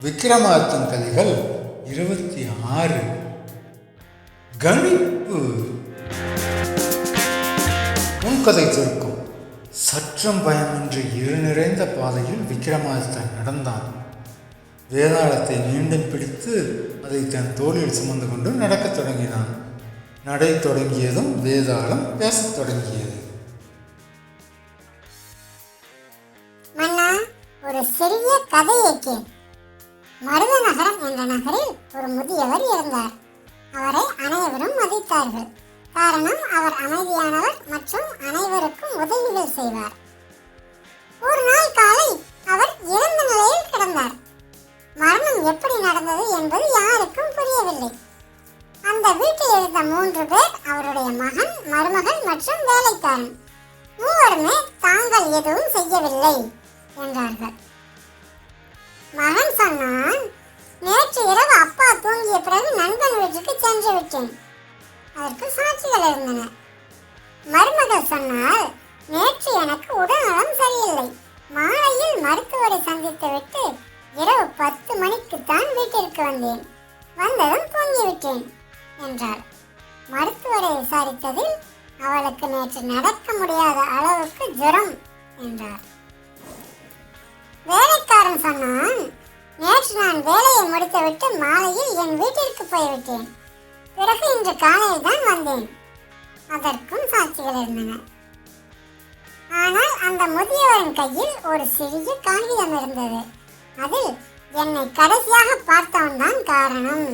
விக்ரமாதித்தன் கதைகள் இருபத்தி ஆறு. கணிப்பு. முன்கதை திருக்கும் சற்றும் பயமின்றி இரு நிறைந்த பாதையில் விக்ரமாதித்தன் நடந்தான். வேதாளத்தை மீண்டும் பிடித்து அதை தன் தோளில் சுமந்து கொண்டு நடக்கத் தொடங்கினான். நடை தொடங்கியதும் வேதாளம் பேசத் தொடங்கியது. ஒரு சிறிய கதையை கேள். மருத நகரம் என்ற நகரில் ஒரு முதியவர் இருந்தார். அவரை அனைவரும் மதித்தார்கள். காரணம் அவர் அமைதியானவர் மற்றும் அனைவருக்கும் உதவிகள் செய்வார். ஒரு நாள் காலை அவர் இறந்த நிலையில் கிடந்தார். மரணம் எப்படி நடந்தது என்பது யாருக்கும் புரியவில்லை. அந்த வீட்டில் இருந்த மூன்று பேர் அவருடைய மகன் மருமகள் மற்றும் வேலைக்காரன். மூவருமே தாங்கள் எதுவும் செய்யவில்லை என்றார்கள். மகன் சொன்னான் நேற்று இரவு அப்பா தூங்கிய பிறகு நண்பன் வீட்டுக்கு சென்று விட்டேன். அதற்கு சாட்சிகள் இருந்தன. மருமகள் சொன்னால் நேற்று எனக்கு உடல்நலம் சரியில்லை. மாலையில் மருத்துவரை சந்தித்துவிட்டு இரவு பத்து மணிக்கு தான் வீட்டிற்கு வந்தேன். வந்ததும் தூங்கிவிட்டேன் என்றாள். மருத்துவரை விசாரித்ததில் அவளுக்கு நேற்று நடக்க முடியாத அளவுக்கு ஜுரம் என்றார். வேலைக்காரன் சொன்னான் நேற்று நான் வேலையை முடித்துவிட்டு மாலையில் என் வீட்டிற்கு போய்விட்டேன். பிறகு இன்று காலையில் தான் வந்தேன். அதற்கும் சாட்சிகள் இருந்தன. ஆனால் அந்த முதியவரின் கையில் ஒரு சிறிய காகிதம் இருந்தது. அதில் என்னை கடைசியாக பார்த்தவன் தான் காரணம்.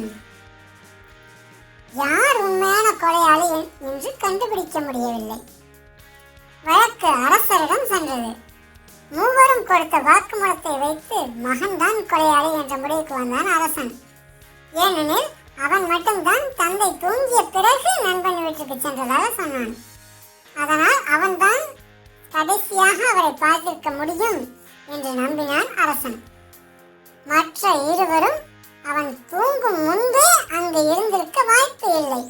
யார் உண்மையான கொலையாளி என்று கண்டுபிடிக்க முடியவில்லை. வழக்கு அரசரிடம் சென்றது. மூலம் கொடுத்த வாக்குமூலத்தை வைத்து மகன்தான் கொலையாளி என்ற முடிவுக்கு வந்தான் அரசன். ஏனெனில் அவன் மட்டும்தான் தந்தை தூங்கிய பிறகு நண்பன் வீட்டுக்கு சென்றதாக சொன்னான். அதனால் அவன்தான் கடைசியாக அவரை பார்த்திருக்க முடியும் என்று நம்பினான் அரசன். மற்ற இருவரும் அவன் தூங்கும் முன்பே அங்கு இருந்திருக்க வாய்ப்பு இல்லை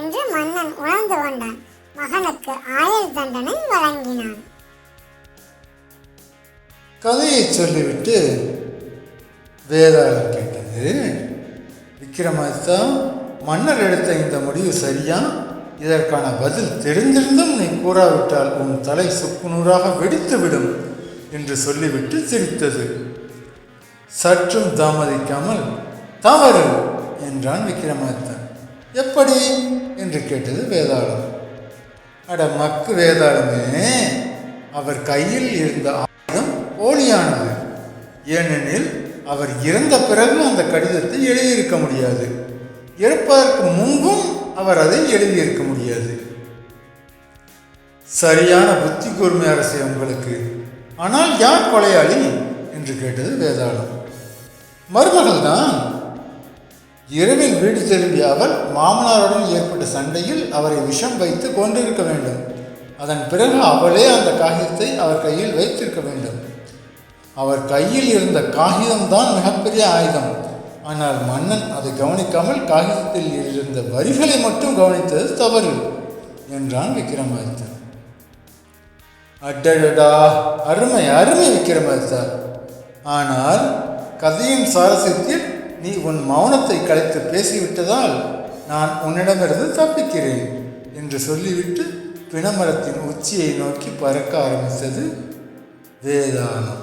என்று மன்னன் உணர்ந்து கொண்டான். மகனுக்கு ஆயுள் தண்டனை வழங்கினான். கதையை சொல்லிவிட்டு வேதாளம் கேட்டது. விக்ரமாதித்தா மன்னர் எடுத்த இந்த முடிவு சரியா? இதற்கான பதில் தெரிந்திருந்தும் நீ கூறாவிட்டால் உன் தலை சுக்குநூறாக வெடித்துவிடும் என்று சொல்லிவிட்டு சிரித்தது. சற்றும் தாமதிக்காமல் தவறு என்றான் விக்ரமாதித்தன். எப்படி? என்று கேட்டது வேதாளம். அட மக்கு வேதாளமே அவர் கையில் இருந்த போலியானது ஏனெனில் அவர் இறந்த பிறகு அந்த கடிதத்தை எழுதியிருக்க முடியாது. இறப்பதற்கு முன்பும் அவர் அதை எழுதியிருக்க முடியாது. சரியான புத்தி கூர்மை அரசே உங்களுக்கு. ஆனால் யார் கொலையாளி? என்று கேட்டது வேதாளம். மருமகள் தான் இரவில் வீடு திரும்பிய அவர் மாமனாருடன் ஏற்பட்ட சண்டையில் அவரை விஷம் வைத்து கொண்டிருக்க வேண்டும். அதன் பிறகு அவளே அந்த காகிதத்தை அவர் கையில் வைத்திருக்க வேண்டும். அவர் கையில் இருந்த காகிதம்தான் மிகப்பெரிய ஆயுதம். ஆனால் மன்னன் அதை கவனிக்காமல் காகிதத்தில் இருந்த வரிகளை மட்டும் கவனித்தது தவறு என்றான் விக்ரமாதித்தன் அட்டடடா அருமை அருமை விக்ரமாதித்தா ஆனால் கதையின் சாரசியத்தில் நீ உன் மௌனத்தை கலைத்து பேசிவிட்டதால் நான் உன்னிடமிருந்து தப்பிக்கிறேன் என்று சொல்லிவிட்டு பிணமரத்தின் உச்சியை நோக்கி பறக்க ஆரம்பித்தது வேதாளம்.